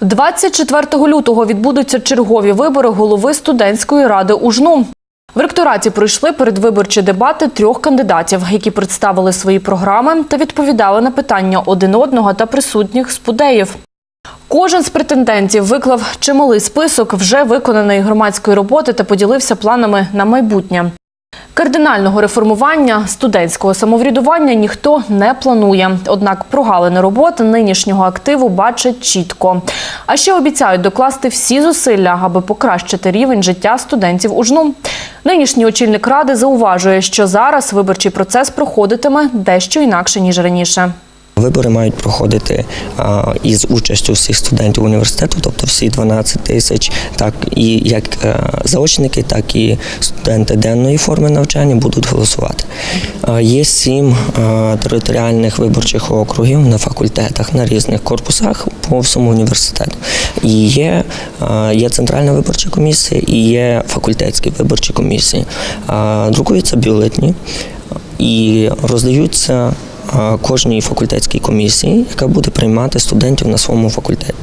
24 лютого відбудуться чергові вибори голови студентської ради УЖНУ. В ректораті пройшли передвиборчі дебати трьох кандидатів, які представили свої програми та відповідали на питання один одного та присутніх спудеїв. Кожен з претендентів виклав чималий список вже виконаної громадської роботи та поділився планами на майбутнє. Кардинального реформування студентського самоврядування ніхто не планує. Однак прогалини роботи нинішнього активу бачать чітко. А ще обіцяють докласти всі зусилля, аби покращити рівень життя студентів у жну. Нинішній очільник ради зауважує, що зараз виборчий процес проходитиме дещо інакше ніж раніше. Вибори мають проходити із участю всіх студентів університету, тобто всі 12 тисяч, так і як е, заочники, так і студенти денної форми навчання будуть голосувати. А, Є сім е, територіальних виборчих округів на факультетах на різних корпусах по всьому університету. І є, е, є центральна виборча комісія, і є факультетські виборчі комісії. Друкуються бюлетні і роздаються е, кожній факультетській комісії, яка буде приймати студентів на своєму факультеті.